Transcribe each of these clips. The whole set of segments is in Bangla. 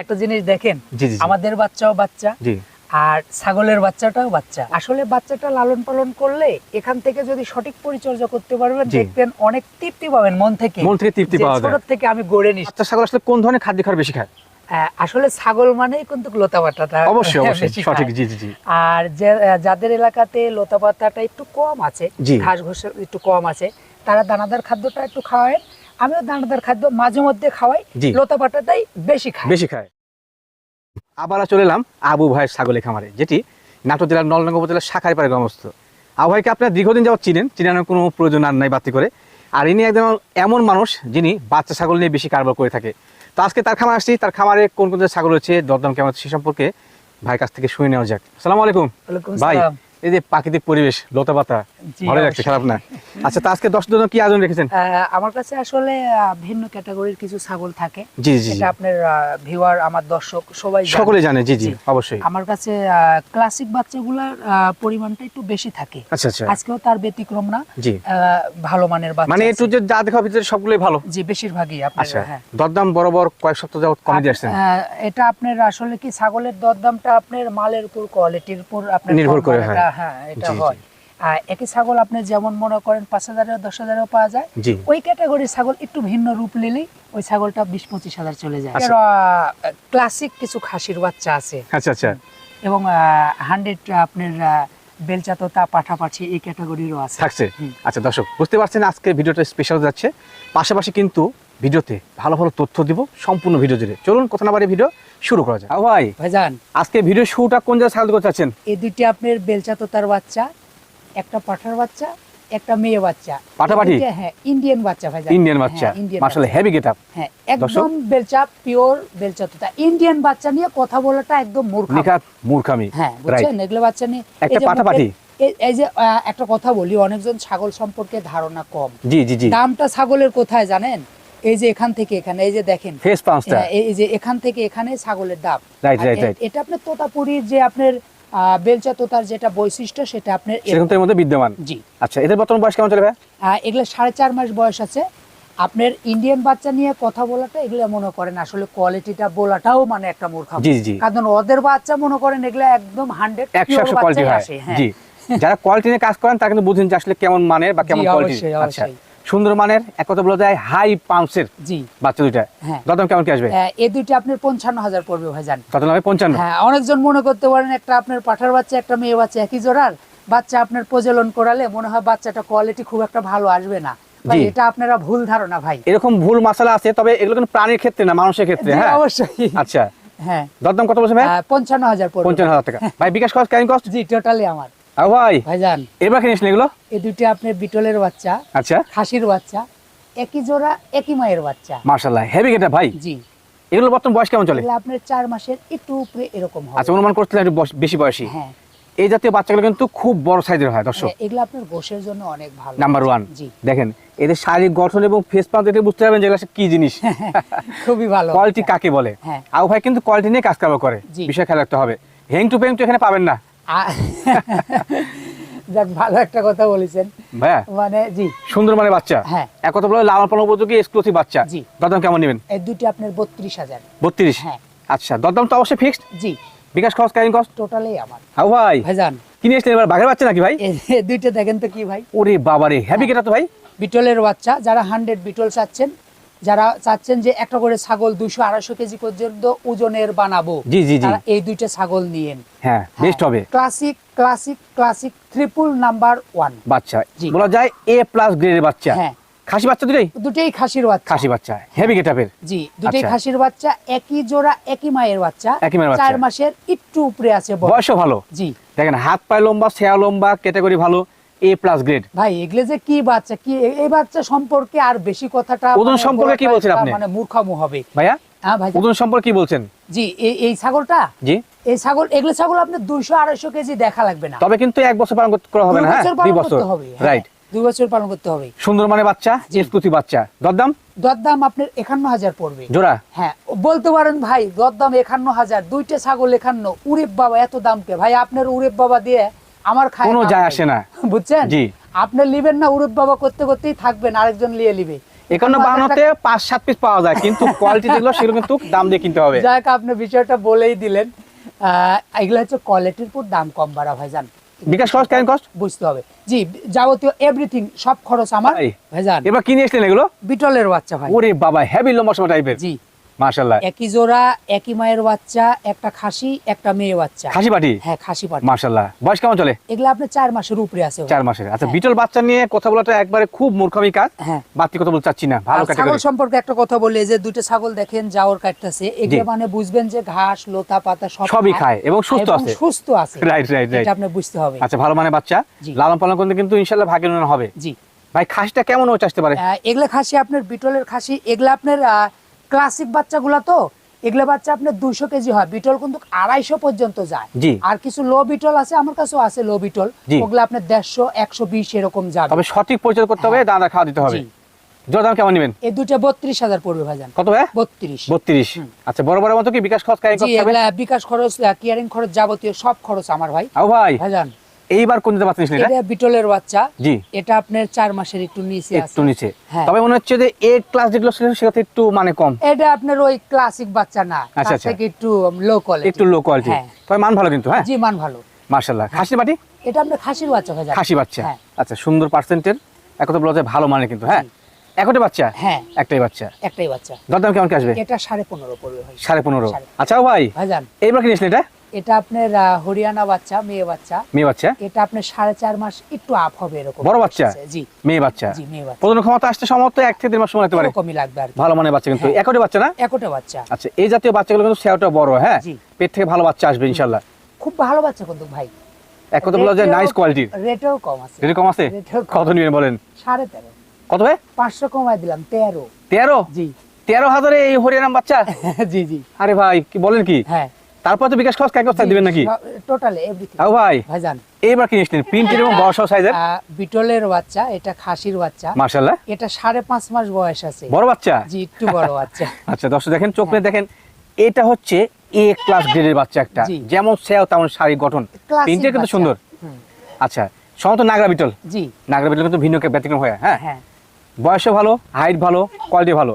একটা জিনিস দেখেন। আমাদের বাচ্চাও বাচ্চা আর ছাগলের বাচ্চাটাও বাচ্চা। আসলে বাচ্চাটা লালন পালন করলে এখান থেকে যদি সঠিক পরিচর্যা করতে পারবেন দেখবেন অনেক তৃপ্তি পাবেন মন থেকে। মন থেকে তৃপ্তি পাওয়া যায়। ছোট থেকে আমি গড়ে নিচ্ছি বাচ্চা ছাগল আসলে কোন ধরনের খাদ্য খাবার বেশি খায়? আসলে ছাগল মানেই কিন্তু লতা পাতাটা অবশ্যই অবশ্যই। সঠিক জি জি জি। আর যাদের এলাকাতে লতা পাতাটা একটু কম আছে। ঘাস ঘাস একটু কম আছে তারা দানাদার খাদ্যটা একটু খাওয়ায়। আমিও দানাদার খাদ্য মাঝে মধ্যে খাওয়াই। লতা পাতাটাই বেশি খাই। বেশি খায় আবার চলে এলাম আবু ভাইয়ের ছাগলের খামারে যেটি নাটোর জেলার নলডাঙ্গা উপজেলার শাখায় পারে অবস্থিত আবু ভাইকে আপনার দীর্ঘদিন যাবত চিনেন চিনানোর কোনো প্রয়োজন আর নাই বাতি করে। আর ইনি একজন এমন মানুষ যিনি বাচ্চা ছাগল নিয়ে বেশি কারবার করে থাকে। তো আজকে তার খামার আসছি তার খামারে কোন কোন ছাগল রয়েছে দরদাম কেমন আছে সে সম্পর্কে ভাইয়ের কাছ থেকে শুনে নেওয়া যাক। আসসালামু আলাইকুম। ভাই সালাম। এই যে প্রাকৃতিক পরিবেশ লতা পাতা ভালো লাগছে খারাপ না? আচ্ছা তো আজকে দশ জন কি আয়োজন রেখেছেন? আমার কাছে আসলে ভিন্ন ক্যাটাগরির কিছু ছাগল থাকে। জি জি এটা আপনার ভিউয়ার আমার দর্শক সবাই সকলে জানে জি জি। অবশ্যই। আমার কাছে ক্লাসিক বাচ্চাগুলোর পরিমাণটা একটু বেশি থাকে। আচ্ছা আচ্ছা। আজকেও তার ব্যতিক্রম না। জি। ভালো মানের বাচ্চা মানে একটু যে যা দেখা ভিতরে সবগুলোই ভালো? জি বেশিরভাগই আপনার আচ্ছা। হ্যাঁ। দরদাম বরাবর কয়েক সপ্তাহ যাবত কমে দিয়ে আসছেন এটা আপনার আসলে কি ছাগলের দরদামটা আপনার মালের উপর কোয়ালিটির উপর আপনার নির্ভর করে, ফরমালিটা, হ্যাঁ এটা। হয়। আর একই ছাগল আপনি যেমন মনে করেন পাঁচ হাজারেও দশ হাজারেও পাওয়া যায় ওই ক্যাটাগরির ছাগল একটু ভিন্ন রূপ নিলেই ওই ছাগলটা বিশ পঁচিশ হাজার চলে যায়। আচ্ছা। ক্লাসিক কিছু খাসির বাচ্চা আছে। আচ্ছা আচ্ছা। এবং হান্ড্রেড আপনার আহ, বেলচা তোতা পাঠাপাঠি এই ক্যাটাগরিরও আছে। থাকছে। আচ্ছা দর্শক বুঝতে পারছেন আজকে ভিডিওটা স্পেশাল যাচ্ছে। পাশাপাশি কিন্তু ভিডিওতে ভালো ভালো তথ্য দিব সম্পূর্ণ ভিডিও জুড়ে। চলুন কথা না বাড়ি ভিডিও শুরু করা যায় ভাই। ভাইজান। আজকে ভিডিও শুরুটা কোন জায়গায় সাহায্য করতে চাচ্ছেন? এই দুইটি আপনার বেলচা তোতার বাচ্চা একটা পাঠার বাচ্চা একটা মেয়ে বাচ্চা। পাঠাপাঠি? এই হ্যাঁ ইন্ডিয়ান বাচ্চা ভাইজান। ইন্ডিয়ান বাচ্চা। মার্শাল হেভি গেট আপ হ্যাঁ একদম বেলচা পিওর বেলচা তোতা ইন্ডিয়ান বাচ্চা নিয়ে কথা বলাটা একদম মূর্খ নিকাত মূর্খামি। হ্যাঁ বুঝছেন? এগুলো বাচ্চা নিয়ে এই একটা? এই- এই যে একটা কথা বলি অনেকজন ছাগল সম্পর্কে ধারণা কম। জি জি জি। দামটা ছাগলের কোথায় জানেন? এই যে এখান থেকে এখানে এই যে দেখেন ফেস পাঁচটা। হ্যাঁ, এই যে এখান থেকে এখানে ছাগলের আর right, এ- right. এটা আপনার তোতাপুরির যে আপনার বেলচা তোতার যেটা বৈশিষ্ট্য সেটা আপনার এরকম। তো মধ্যে বিদ্যমান? জি। আচ্ছা এদের বর্তমান বয়স কেমন চলে ভাই? এগুলো সাড়ে চার মাস বয়স আছে। আপনার ইন্ডিয়ান বাচ্চা নিয়ে কথা বলাটা এগুলো মনে করেন আসলে কোয়ালিটিটা বলাটাও মানে একটা মূর্খ। কারণ ওদের বাচ্চা মনে করেন এগুলো একদম হান্ড্রেড কোয়ালিটি হয়। হ্যাঁ। জি। যারা কোয়ালিটি নিয়ে কাজ করেন তারা কিন্তু বুঝেন যে আসলে কেমন মানের বা কেমন কোয়ালিটি আচ্ছা। সুন্দর মানের এক কথা বলা যায় হাই পাম্পসের জি। বাচ্চা দুইটা। হ্যাঁ। দরদাম কেমন কি আসবে? এই দুইটা আপনার পঞ্চান্ন হাজার পড়বে ভাইজান। কত নামে পঞ্চান্ন। হ্যাঁ অনেকজন মনে করতে পারেন একটা আপনার পাঠার বাচ্চা একটা মেয়ে বাচ্চা একই জোড়ার বাচ্চা আপনার প্রজনন করালে মনে হয় বাচ্চাটা কোয়ালিটি খুব একটা ভালো আসবে না। ভাই এটা আপনারা ভুল ধারণা ভাই। এরকম ভুল মশলা আছে তবে এগুলো কিন্তু প্রাণীর ক্ষেত্রে না মানুষের ক্ষেত্রে হ্যাঁ? অবশ্যই। আচ্ছা। হ্যাঁ। দরদাম কত বলছে ভাই? পঞ্চান্ন হাজার পড়বে। পঞ্চান্ন হাজার টাকা। ভাই বিকাশ কস্ট ক্যারিং কস্ট জি টোটালি আমার। আও ভাই ভাইজান। এবার কিনিস এগুলো? এই দুটি আপনার বিটলের বাচ্চা আচ্ছা। খাসির বাচ্চা একই জোড়া একই মায়ের বাচ্চা। মার্শাল্লাহ হেভি গেটা ভাই? জি। এগুলো বর্তমান বয়স কেমন চলে? আপনার চার মাসের একটু উপরে এরকম হবে। আচ্ছা অনুমান করছিলেন একটু বেশি বয়সী। হ্যাঁ। এই জাতীয় বাচ্চাগুলো কিন্তু খুব বড় সাইজের হয় দর্শক। হ্যাঁ, এগুলো আপনার গোশের জন্য অনেক ভালো। নাম্বার ওয়ান দেখেন এদের শারীরিক গঠন এবং ফেস পাম্প দেখে বুঝতে পারবেন যেগুলো কি জিনিস। খুবই ভালো। কোয়ালিটি কাকে বলে? হ্যাঁ। আউ ভাই কিন্তু কোয়ালিটি নিয়ে কাজ কারবার করে বিষয় খেয়াল রাখতে হবে। হেং টু পেং তো এখানে পাবেন না। যাক ভালো একটা কথা বলেছেন। ভাইয়া মানে জি। সুন্দর মানে বাচ্চা? হ্যাঁ। এক কথা বলে লালন পালন উপযোগী এক্সক্লুসিভ বাচ্চা? জি। দরদাম কেমন নেবেন? এই দুটি আপনার বত্রিশ হাজার। বত্রিশ? হ্যাঁ। আচ্ছা দরদাম তো অবশ্যই ফিক্সড জি। বিকাশ খরচ টোটালি আমার। ভাই? ভাইজান। কিনে এসলেন এবার বাঘের বাচ্চা নাকি ভাই? এই দুইটা দেখেন তো কি ভাই। ওরে বাবারে গেটা তো ভাই? বিটলের বাচ্চা যারা হান্ড্রেড বিটল চাচ্ছেন যারা চাচ্ছেন যে একটা করে ছাগল দুইশো আড়াইশো কেজি পর্যন্ত ওজনের বানাবো এই দুইটা ছাগল নিয়েন। হ্যাঁ বেস্ট হবে। Classic classic classic triple number one বাচ্চা। বলা যায় এ প্লাস গ্রেডের বাচ্চা। হ্যাঁ। খাসি বাচ্চা দুটাই? দুটেই খাসির বাচ্চা। খাসি বাচ্চা। হেভি গেটাপের জি দুটেই আচ্ছা। খাসির বাচ্চা একই জোড়া একই মায়ের বাচ্চা। একই মায়ের বাচ্চা। চার মাসের একটু উপরে আছে বয়স। ভালো। জি। দেখেন হাত পায়ে লম্বা শেয়া লম্বা ক্যাটাগরি ভালো। এ প্লাস গ্রেড ভাই এগুলো যে কি বাচ্চা কি এই বাচ্চা সম্পর্কে আর বেশি কথাটা ওজন মানে সম্পর্কে কি বলছেন আপনি? মানে মূর্খামু হবে। ভাইয়া হ্যাঁ ভাই। ওজন সম্পর্কে কি বলছেন? জি এই এই ছাগলটা? জি। এই ছাগল এগুলো ছাগল আপনার কেজি দেখা লাগবে না। তবে কিন্তু এক বছর পালন করা হবে না হ্যাঁ? দুই বছর। হবে হ্যাঁ, রাইট দুই বছর পালন করতে হবে। সুন্দর মানে বাচ্চা এক্সক্লুসিভ বাচ্চা। দরদাম? দরদাম আপনার একান্ন হাজার পড়বে। জোড়া? হ্যাঁ বলতে পারেন ভাই দরদাম একান্ন হাজার দুইটা ছাগল একান্ন। উরেব বাবা এত দাম কে? ভাই আপনার উরেব বাবা দিয়ে আমার খায় কোনো যায় আসে না। বুঝছেন? জি। আপনি লিবেন না উরেব বাবা করতে করতেই থাকবেন আরেকজন লিয়ে লিবে। একান্ন বাহান্নতে পাঁচ সাত পিস পাওয়া যায় কিন্তু কোয়ালিটি যেগুলো সেগুলো কিন্তু দাম দিয়ে কিনতে হবে। যাক আপনি বিষয়টা বলেই দিলেন। এগুলো হচ্ছে কোয়ালিটির উপর দাম কম বাড়া ভাইজান। বিকাশ খরচ কেন কষ্ট বুঝতে হবে। জি যাবতীয় এভরিথিং সব খরচ আমার ভাই। ভাইজান। এবার কিনে এসলেন এগুলো? বিটলের বাচ্চা ভাই। ওরে বাবা হেভি লম্বা সময় টাইপের জি। মাশাল্লাহ একই জোড়া একই মায়ের বাচ্চা একটা খাসি একটা মেয়ে বাচ্চা। খাসি পাটি? হ্যাঁ খাসি পাটি। মাশাল্লাহ বয়স কেমন চলে? এগুলো আপনার চার মাসের উপরে আছে। ভাই। চার মাসের। আচ্ছা হ্যাঁ। বিটল বাচ্চা নিয়ে কথা বলাটা একবারে খুব মূর্খামি কাজ। হ্যাঁ। বাড়তি কথা বলতে চাচ্ছি না ভালো আর ছাগল সম্পর্কে একটা কথা বলি যে দুটো ছাগল দেখেন কাটতেছে এগুলো মানে বুঝবেন যে ঘাস লতা পাতা সব সবই খায় এবং সুস্থ আছে। সুস্থ আছে। রাইট রাইট রাইট এটা আপনি বুঝতে হবে। আচ্ছা ভালো মানে বাচ্চা। লালন পালন করতে কিন্তু ইনশাল্লাহ ভাগ্যের উন্নয়ন হবে। জি। ভাই খাসিটা কেমন ওটা আসতে পারে? এগুলা খাসি আপনার বিটলের খাসি এগুলা আপনার ক্লাসিক বাচ্চাগুলা তো এগুলা বাচ্চা আপনার দুইশো কেজি হয়। বিটল কিন্তু আড়াইশো পর্যন্ত যায়। আর কিছু লো বিটল আছে আমার কাছেও আছে লো বিটল। ওগুলো আপনার দেড়শো একশো বিশ এরকম যাবে। তবে সঠিক পরিচয় করতে হবে দাদা খাওয়া দিতে হবে। জি। কেমন নেবেন? এই দুটো বত্রিশ হাজার পড়বে ভাইজান। কত ভাই? বত্রিশ। বত্রিশ। আচ্ছা বড় বড় মতো কি বিকাশ খরচ এগুলা বিকাশ খরচ কিয়ারিং খরচ যাবতীয় সব খরচ আমার ভাই। ভাই। ভাইজান। এইবার কোন দিতে পারছিস না এটা? বিটলের বাচ্চা। জি। এটা আপনার চার মাসের একটু নিচে আছে। একটু নিচে। হ্যাঁ। তবে মনে হচ্ছে যে এ ক্লাস যেগুলো ছিল সেটা একটু মানে কম। এটা আপনার ওই ক্লাসিক বাচ্চা না। আচ্ছা, তার আচ্ছা। থেকে একটু লো কোয়ালিটি একটু লো কোয়ালিটি হ্যাঁ। তবে মান ভালো কিন্তু হ্যাঁ? জি মান ভালো। মার্শাল্লাহ খাসি বাটি? এটা আপনার খাসির বাচ্চা ভাইজান খাসি বাচ্চা। হ্যাঁ। আচ্ছা সুন্দর পার্সেন্টের এক কথা বলা যায় ভালো মানে কিন্তু হ্যাঁ? একটা বাচ্চা? হ্যাঁ। একটাই বাচ্চা। একটাই বাচ্চা। দরদাম কেমন কি আসবে? এটা সাড়ে পনেরো পড়বে ভাই। সাড়ে পনেরো। সাড়ে। আচ্ছা ও ভাই। ভাইজান। এইবার কিনিস এটা? এটা আপনার হরিয়ানা বাচ্চা মেয়ে বাচ্চা। মেয়ে বাচ্চা? এটা আপনার সাড়ে চার মাস একটু আপ হবে এরকম। বড় বাচ্চা? জি। মেয়ে বাচ্চা? জি মেয়ে বাচ্চা। প্রজনন ক্ষমতা আসতে সম্ভবত এক থেকে দেড় মাস সময় লাগতে পারে। এরকমই লাগবে আর ভালো মানে বাচ্চা কিন্তু। হ্যাঁ। একটা বাচ্চা না? একটা বাচ্চা। আচ্ছা এই জাতীয় বাচ্চাগুলো কিন্তু সেওটা বড় হ্যাঁ? পেট থেকে ভালো বাচ্চা আসবে ইনশাল্লাহ খুব ভালো বাচ্চা কিন্তু ভাই। এক কথা বলা যায় নাইস কোয়ালিটির রেটেও কম আছে। রেট কম আছে? কত নিবেন বলেন? সাড়ে তেরো। কত ভাই? পাঁচশো কমাই দিলাম তেরো। তেরো? জি। তেরো হাজারে এই হরিয়ানাম বাচ্চা? জি জি। আরে ভাই কি বলেন কি? হ্যাঁ। তারপর তো বিকাশ খরচ কাগজ দিবেন নাকি? টোটালি এভরিথিং আও ভাই ভাইজান। এইবার কিনিস নিন প্রিন্টের এবং বড় সাইজের? বিটলের বাচ্চা এটা খাসির বাচ্চা। মার্শাল্লাহ এটা সাড়ে পাঁচ মাস বয়স আছে। বড় বাচ্চা? জি একটু বড় বাচ্চা। আচ্ছা দর্শক দেখেন চোখ মেলে দেখেন এটা হচ্ছে এ ক্লাস গ্রেডের বাচ্চা একটা। যেমন সেও তেমন শারীরিক গঠন। প্রিন্টের কিন্তু সুন্দর। আচ্ছা সমত নাগরা বিটল? জি। নাগরা বিটল কিন্তু ভিন্ন ব্যতিক্রম হয়? হ্যাঁ। বয়সও ভালো হাইট ভালো কোয়ালিটি ভালো।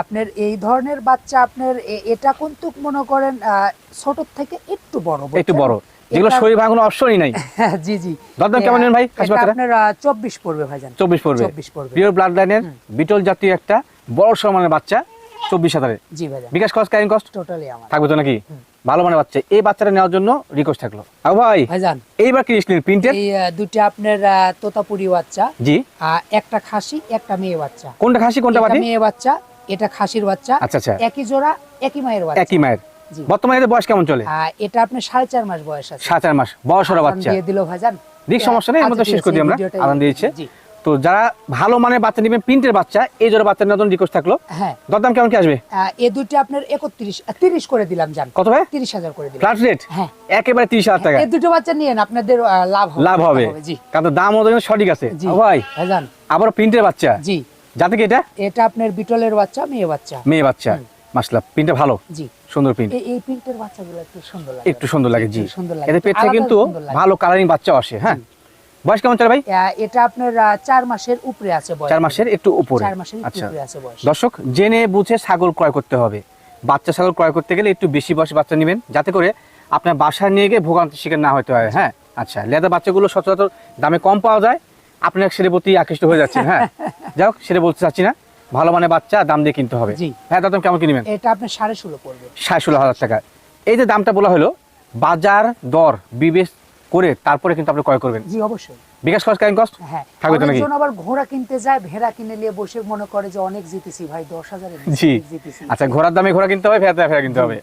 আপনার এই ধরনের বাচ্চা আপনার এটা কিন্তু মনে করেন ছোট থেকে একটু বড় একটু বড়? যেগুলো শরীর ভাঙানো অপশনই নাই। হ্যাঁ, জি জি। দরদাম কেমন নেন ভাই? আপনার চব্বিশ পড়বে ভাইজান। চব্বিশ পড়বে। 24 পড়বে। পিওর ব্লাড লাইনের বিটল জাতীয় একটা বড় সমানের বাচ্চা চব্বিশ হাজারে জি ভাইজান। BKash cost carrying cost totally আমার। থাকবে তো নাকি? ভালো মানের বাচ্চা। এই বাচ্চাটা নেওয়ার জন্য রিকোয়েস্ট থাকল। আও ভাই ভাইজান। এইবার কি নিন প্রিন্টের? এই দুইটা আপনার তোতাপুরি বাচ্চা জি। একটা খাসি একটা মেয়ে বাচ্চা। কোনটা খাসি কোনটা বাটি? মেয়ে বাচ্চা এটা খাসির বাচ্চা। আচ্ছা আচ্ছা। একই জোড়া একই মায়ের বাচ্চা। একই মায়ের। জি। বর্তমানে এদের বয়স কেমন চলে? এটা আপনার সাড়ে চার মাস বয়স আছে। সাত চার মাস। বয়সরা আজান বাচ্চা। দিয়ে দিল ভাইজান। দিক সমস্যা নেই, মধ্যে আচ্ছা, শেষ করে দিই আমরা। আজান দিয়েছে। তো যারা ভালো মানের বাচ্চা নেবেন প্রিন্টের বাচ্চা এই জোড়া বাচ্চার জন্য রিকোয়েস্ট থাকল। হ্যাঁ। দরদাম কেমন কি আসবে? এ দুইটা আপনার একত্রিশ তিরিশ করে দিলাম জান। কত ভাই? তিরিশ হাজার করে দিলাম। ফ্ল্যাট রেট হ্যাঁ। একেবারে তিরিশ হাজার টাকা। এই দুটো বাচ্চা নিয়েন আপনাদের লাভ হবে। লাভ হবে। জি। কারণ দাম ওদের সঠিক আছে। ভাই ভাইজান আবার প্রিন্টের বাচ্চা? জি। যাতে কি এটা? এটা আপনার বিটলের বাচ্চা মেয়ে বাচ্চা। মেয়ে বাচ্চা। মাসলা প্রিন্টটা ভালো। জি। সুন্দর প্রিন্ট এই- প্রিন্টের বাচ্চাগুলো একটু সুন্দর লাগে। একটু সুন্দর লাগে জি। সুন্দর লাগে। এদের পেট থেকে কিন্তু ভালো কালারিং বাচ্চা আসে হ্যাঁ? বয়স কেমন চলে ভাই? এটা আপনার চার মাসের উপরে আছে বয়স। চার মাসের একটু উপরে। চার মাসের আচ্ছা। উপরে আছে বয়স। দর্শক জেনে বুঝে ছাগল ক্রয় করতে হবে। বাচ্চা ছাগল ক্রয় করতে গেলে একটু বেশি বয়সে বাচ্চা নেবেন যাতে করে আপনার বাসায় নিয়ে গিয়ে ভোগান্তির শিকার না হতে হয় হ্যাঁ? আচ্ছা লেদার বাচ্চাগুলো সচরাচর দামে কম পাওয়া যায়। আপনি সেটার প্রতি আকৃষ্ট হয়ে যাচ্ছেন হ্যাঁ? যাই হোক সেটা বলতে চাচ্ছি না। ভালো মানে বাচ্চা দাম দিয়ে কিনতে হবে। হ্যাঁ দাম কেমন কিনবেন এটা আপনার সাড়ে ষোলো পড়বে। ষাট ষোলো হাজার টাকা। এই যে দামটা বলা হলো বাজার দর বিবেচ করে তারপরে কিন্তু আপনি ক্রয় করবেন। জি অবশ্যই। বিকাশ খরচ কারেন্ট কস্ট হ্যাঁ থাকবে তো নাকি? আবার ঘোড়া কিনতে যায় ভেড়া কিনে নিয়ে বসে মনে করে যে অনেক জিতেছি ভাই দশ হাজারে জি। জিতেছি। আচ্ছা ঘোড়ার দামে ঘোড়া কিনতে হবে ভেড়া ভেড়া কিনতে হবে।